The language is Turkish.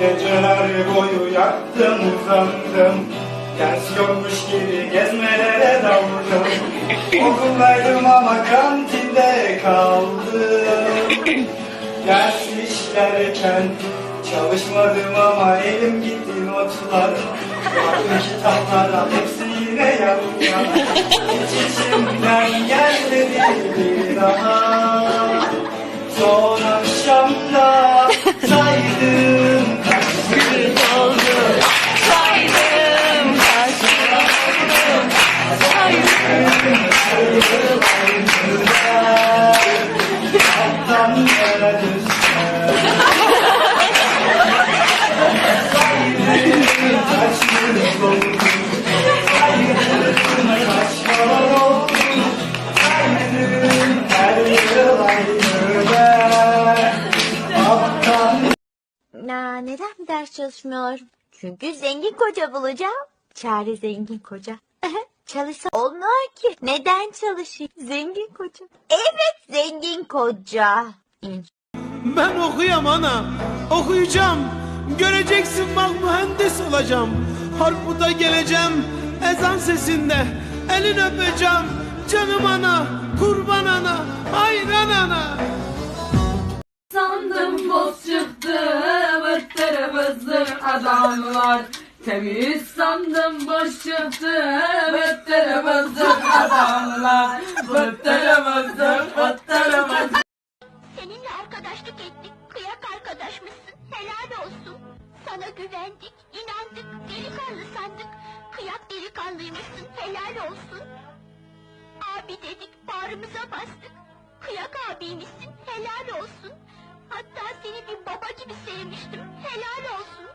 Geceler boyu yaktım uzandım Ders yokmuş gibi gezmelere daldım. Okuldaydım ama kantinde kaldım. Ders işlerken çalışmadım ama elim gitti notlar. Baktım kitaplara hepsi yine yanıyor Hiç içimden gelmedi bir daha. Son akşamda saydım Na, neden ders çalışmıyorum? Çünkü zengin koca bulacağım. Çare zengin koca. Çalışsa olmuyor ki. Neden çalışayım? Zengin koca. Evet zengin koca. Ben okuyam ana, okuyacağım. Göreceksin bak mühendis olacağım. Harpuda geleceğim, ezan sesinde. Elin öpeceğim, canım ana, kurban ana, hayran ana. Vızdır adamlar Temiz sandım boş çıktı vıttır vızdır adamlar Vıttır vızdır vıttır vızdır Seninle arkadaşlık ettik, kıyak arkadaşmışsın, helal olsun. Sana güvendik, inandık, delikanlı sandık. Kıyak delikanlıymışsın, helal olsun. Abi dedik, bağrımıza bastık. Kıyak abiymişsin, helal olsun. Hatta seni bir baba gibi sevmiştim, helal olsun.